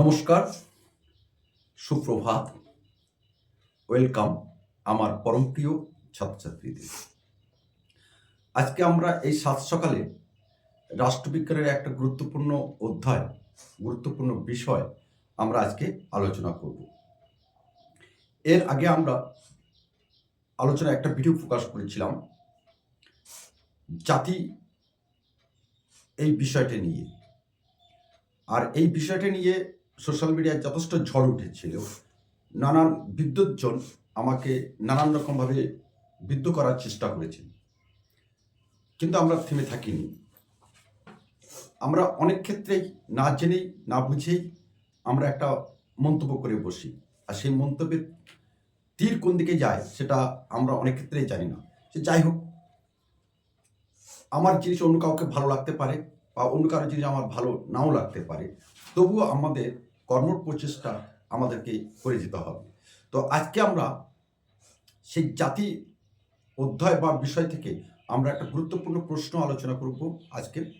নমস্কার, সুপ্রভাত। ওয়েলকাম আমার পরমপ্রিয় ছাত্রছাত্রীদের। আজকে আমরা এই সাত সকালে রাষ্ট্রবিজ্ঞানের একটা গুরুত্বপূর্ণ অধ্যায়, গুরুত্বপূর্ণ বিষয় আমরা আজকে আলোচনা করব। এর আগে আমরা আলোচনা একটা ভিডিও প্রকাশ করেছিলাম, জাতি এই বিষয়টি নিয়ে। আর এই বিষয়টি নিয়ে সোশ্যাল মিডিয়ায় যথেষ্ট ঝড় উঠেছিল। নানান বিদ্যুৎজন আমাকে নানান রকমভাবে বিদ্য করার চেষ্টা করেছেন কিন্তু আমরা থেমে থাকিনি। আমরা অনেক ক্ষেত্রেই না জেনেই, না বুঝেই আমরা একটা মন্তব্য করে বসি। আর সেই মন্তব্যের তীর কোন দিকে যায়, সেটা আমরা অনেক ক্ষেত্রেই জানি না। সে যাই হোক, আমার জিনিস অন্য কাউকে ভালো লাগতে পারে বা অন্য কারও জিনিস আমার ভালো নাও লাগতে পারে, তবুও আমাদের কর্ম প্রচেষ্টা আমাদেরকে করে যেতে হবে। তো আজকে আমরা সেই জাতি অধ্যায় বা বিষয় থেকে আমরা একটা গুরুত্বপূর্ণ প্রশ্ন আলোচনা করব আজকে।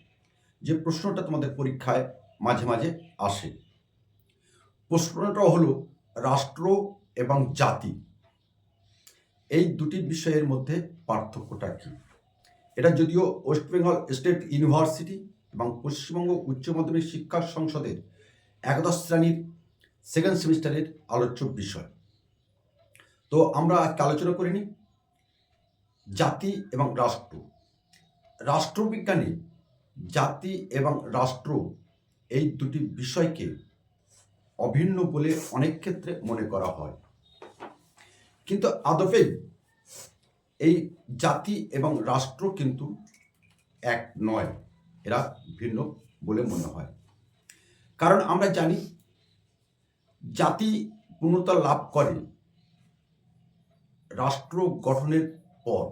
যে প্রশ্নটা তোমাদের পরীক্ষায় মাঝে মাঝে আসে। প্রশ্নটা হলো রাষ্ট্র এবং জাতি। এই দুটি বিষয়ের মধ্যে পার্থক্যটা কী? এটা যদিও ওয়েস্ট বেঙ্গল স্টেট ইউনিভার্সিটি এবং পশ্চিমবঙ্গ উচ্চ মাধ্যমিক শিক্ষা সংসদের একাদশ শ্রেণির সেকেন্ড সেমিস্টারের আলোচ্য বিষয়। তো আমরা আজকে আলোচনা করে নিই জাতি এবং রাষ্ট্র। রাষ্ট্রবিজ্ঞানে জাতি এবং রাষ্ট্র এই দুটি বিষয়কে অভিন্ন বলে অনেক ক্ষেত্রে মনে করা হয়। কিন্তু আদপেই এই জাতি এবং রাষ্ট্র কিন্তু এক নয়, এরা ভিন্ন বলে মনে হয়। কারণ আমরা জানি জাতি পূর্ণতা লাভ করে রাষ্ট্র গঠনের পর।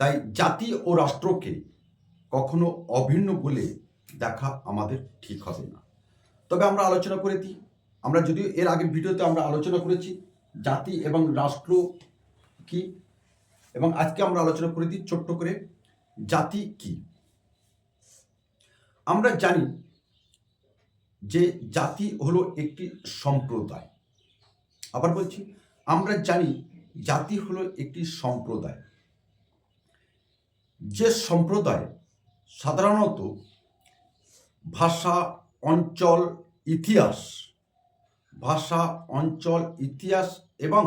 তাই জাতি ও রাষ্ট্রকে কখনো অভিন্ন বলে দেখা আমাদের ঠিক হবে না। তবে আমরা আলোচনা করে দিই। আমরা যদিও এর আগের ভিডিওতে আমরা আলোচনা করেছি জাতি এবং রাষ্ট্র কি, এবং আজকে আমরা আলোচনা করে দিই ছোট্ট করে জাতি কি। আমরা জানি যে জাতি হলো একটি সম্প্রদায়। আবার বলছি, আমরা জানি জাতি হলো একটি সম্প্রদায়। যে সম্প্রদায় সাধারণত ভাষা, অঞ্চল, ইতিহাস, ভাষা, অঞ্চল, ইতিহাস এবং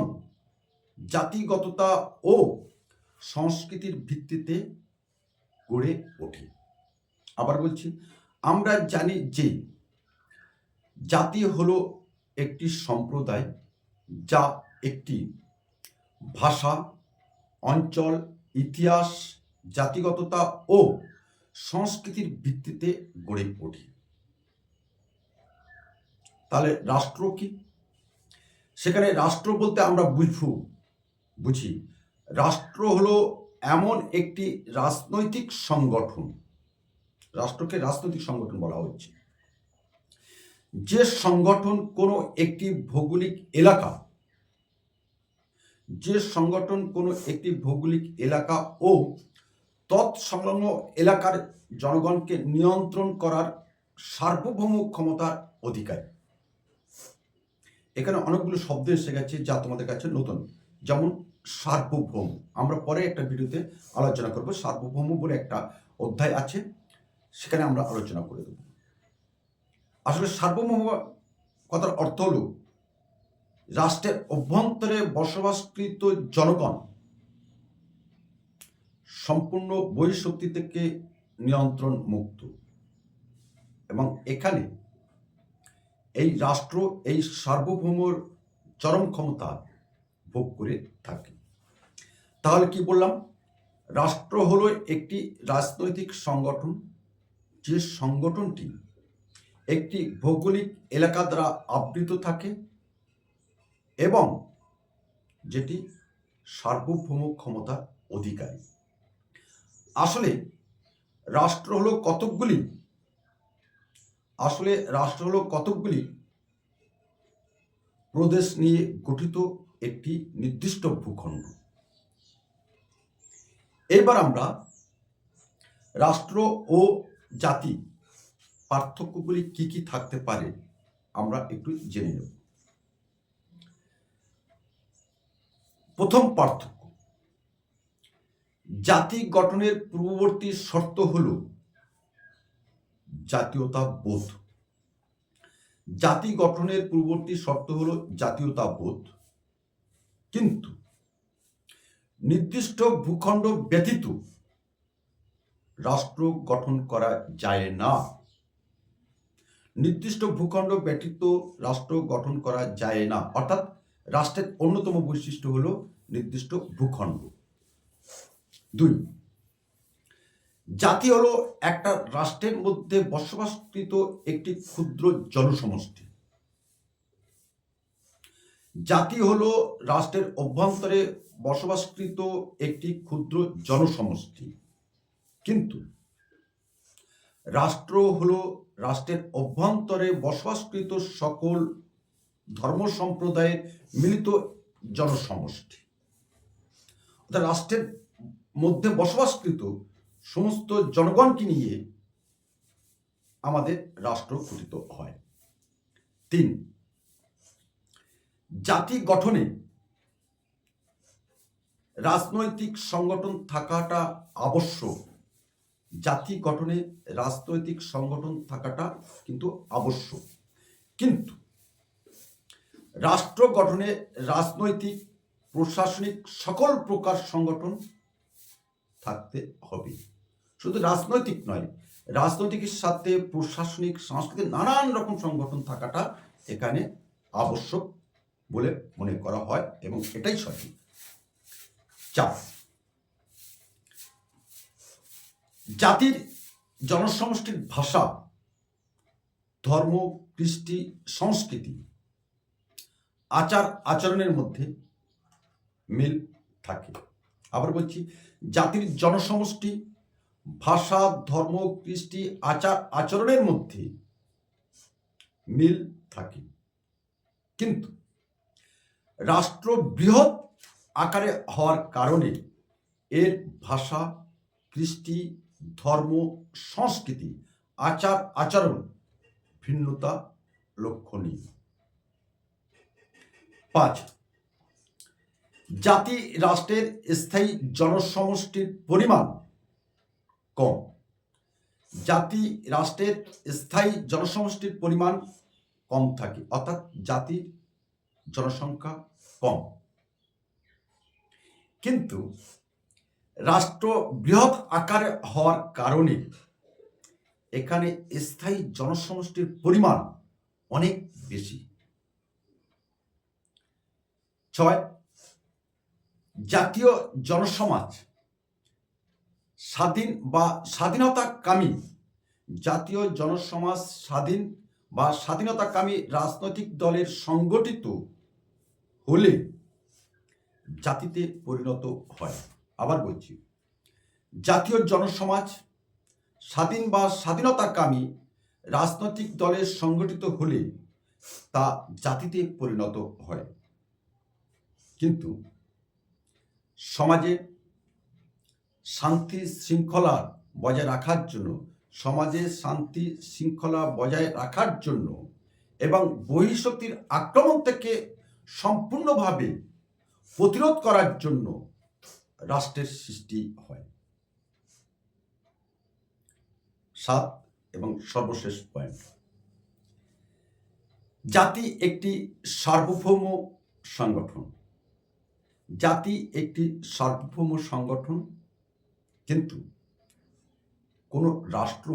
জাতিগততা ও সংস্কৃতির ভিত্তিতে গড়ে ওঠে। আবার বলছি, আমরা জানি যে জাতি হলো একটি সম্প্রদায় যা একটি ভাষা, অঞ্চল, ইতিহাস, জাতিগততা ও সংস্কৃতির ভিত্তিতে গড়ে ওঠে। তাহলে রাষ্ট্র কি? সেখানে রাষ্ট্র বলতে আমরা বুঝব, বুঝি। রাষ্ট্র হলো এমন একটি রাজনৈতিক সংগঠন রাষ্ট্রকে রাজনৈতিক সংগঠন বলা হচ্ছে। যে সংগঠন কোনো একটি ভৌগোলিক এলাকা, যে সংগঠন কোনো একটি ভৌগোলিক এলাকা ও তৎসংলগ্ন এলাকার জনগণকে নিয়ন্ত্রণ করার সার্বভৌম ক্ষমতার অধিকার। এখানে অনেকগুলো শব্দ এসে গেছে যা তোমাদের কাছে নতুন। যেমন সার্বভৌম। আমরা পরে একটা ভিডিওতে আলোচনা করব। সার্বভৌম বলে একটা অধ্যায় আছে। সেখানে আমরা আলোচনা করে দেব। আসলে সার্বভৌম কথার অর্থ হলো, রাষ্ট্রের অভ্যন্তরে বসবাসকৃত জনগণ সম্পূর্ণ বহিঃশক্তি থেকে নিয়ন্ত্রণ মুক্ত। এবং এখানে এই রাষ্ট্র, এই সার্বভৌমর চরম ক্ষমতা ভোগ করে থাকে। তাহলে কি বললাম? রাষ্ট্র হলো একটি রাজনৈতিক সংগঠন। যে সংগঠনটি একটি ভৌগোলিক এলাকা দ্বারা আবৃত থাকে এবং যেটি সার্বভৌম ক্ষমতার অধিকারী। আসলে রাষ্ট্র হলো কতকগুলি? আসলে রাষ্ট্র হলো কতকগুলি? প্রদেশ নিয়ে গঠিত একটি নির্দিষ্ট ভূখণ্ড। এবার আমরা রাষ্ট্র ও জাতি পার্থক্যগুলি কি কি থাকতে পারে, আমরা একটু জেনে নেব। প্রথম পার্থক্য, জাতি গঠনের পূর্ববর্তী শর্ত হল জাতীয়তা বোধ। জাতি গঠনের পূর্ববর্তী শর্ত হল জাতীয়তা বোধ। কিন্তু নির্দিষ্ট ভূখণ্ড ব্যতীত রাষ্ট্র গঠন করা যায় না। নির্দিষ্ট ভূখণ্ড ব্যতীত রাষ্ট্র গঠন করা যায় না। অর্থাৎ রাষ্ট্রের অন্যতম বৈশিষ্ট্য হল নির্দিষ্ট ভূখণ্ড। দুই, জাতি হলো একটা রাষ্ট্রের মধ্যে বসবাসকৃত একটি ক্ষুদ্র জনসমষ্টি। জাতি হলো রাষ্ট্রের অভ্যন্তরে বসবাসকৃত একটি ক্ষুদ্র জনসমষ্টি। কিন্তু রাষ্ট্র হলো রাষ্ট্রের অভ্যন্তরে বসবাসকৃত সকল ধর্ম সম্প্রদায়ের মিলিত জনসমষ্টি। অর্থাৎ রাষ্ট্রের মধ্যে বসবাসকৃত সমস্ত জনগণকে নিয়ে আমাদের রাষ্ট্র গঠিত হয়। তিন, জাতি গঠনে রাজনৈতিক সংগঠন থাকাটা আবশ্যক। জাতি গঠনে রাজনৈতিক সংগঠন থাকাটা কিন্তু আবশ্যক। কিন্তু রাষ্ট্র গঠনে রাজনৈতিক, প্রশাসনিক সকল প্রকার সংগঠন থাকতে হবে। শুধু রাজনৈতিক নয়, রাজনৈতিকের সাথে প্রশাসনিক, সাংস্কৃতিক নানান রকম সংগঠন থাকাটা এখানে আবশ্যক বলে মনে করা হয় এবং এটাই সঠিক। চার জাতির জনসমষ্টির ভাষা, ধর্ম, কৃষ্টি, সংস্কৃতি আচার আচরণের মধ্যে মিল থাকে। আবার বলছি, জাতির জনসমষ্টি, ভাষা, ধর্ম, কৃষ্টি, আচার আচরণের মধ্যে মিল থাকে। কিন্তু রাষ্ট্র বৃহৎ আকারে হওয়ার কারণে এর ভাষা, কৃষ্টি ধর্ম, সংস্কৃতি, আচার, আচরণ, ভিন্নতা লক্ষণীয়। পাঁচ, জাতি, রাষ্ট্রের স্থায়ী জনসমষ্টির পরিমাণ কম। জাতি, রাষ্ট্রের স্থায়ী জনসমষ্টির পরিমাণ কম থাকে, অর্থাৎ জাতির জনসংখ্যা কম। কিন্তু রাষ্ট্র বৃহৎ আকারে হওয়ার কারণে এখানে স্থায়ী জনসমষ্টির পরিমাণ অনেক বেশি। ছয়, জাতীয় জনসমাজ স্বাধীন বা স্বাধীনতাকামী জাতীয় জনসমাজ স্বাধীন বা স্বাধীনতাকামী রাজনৈতিক দলের সংগঠিত হলে জাতিতে পরিণত হয়। আবার বলছি, জাতীয় জনসমাজ স্বাধীন বা স্বাধীনতাকামী রাজনৈতিক দলের সংগঠিত হলে তা জাতিতে পরিণত হয়। কিন্তু সমাজে শান্তি শৃঙ্খলা বজায় রাখার জন্য, সমাজে শান্তি শৃঙ্খলা বজায় রাখার জন্য এবং বহিঃশক্তির আক্রমণ থেকে সম্পূর্ণভাবে প্রতিরোধ করার জন্য রাষ্ট্রের সৃষ্টি হয়। সাত এবং সর্বশেষ পয়েন্ট। জাতি একটি সার্বভৌম সংগঠন। জাতি একটি সার্বভৌম সংগঠন, কিন্তু কোনো রাষ্ট্র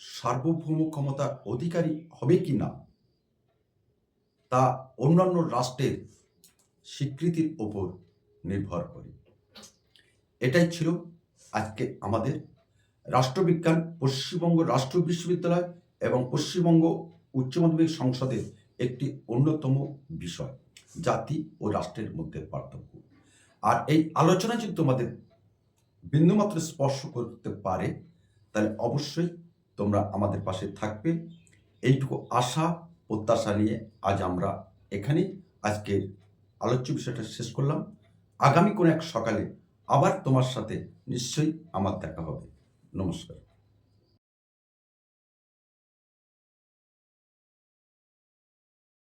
সার্বভৌম ক্ষমতার অধিকারী হবে কি না, তা অন্যান্য রাষ্ট্রের স্বীকৃতির ওপর নির্ভর করে। এটাই ছিল আজকে আমাদের রাষ্ট্রবিজ্ঞান, পশ্চিমবঙ্গ রাষ্ট্র বিশ্ববিদ্যালয় এবং পশ্চিমবঙ্গ উচ্চ মাধ্যমিক সংসদের একটি অন্যতম বিষয়, জাতি ও রাষ্ট্রের মধ্যে পার্থক্য। আর এই আলোচনা যদি তোমাদের বিন্দুমাত্র স্পর্শ করতে পারে, তাহলে অবশ্যই তোমরা আমাদের পাশে থাকবে। এইটুকু আশা, প্রত্যাশা নিয়ে আজ আমরা এখানেই আজকের আলোচ্য বিষয়টা শেষ করলাম। আগামী কোনো এক সকালে আবার তোমার সাথে নিশ্চয়ই আমার দেখা হবে। নমস্কার।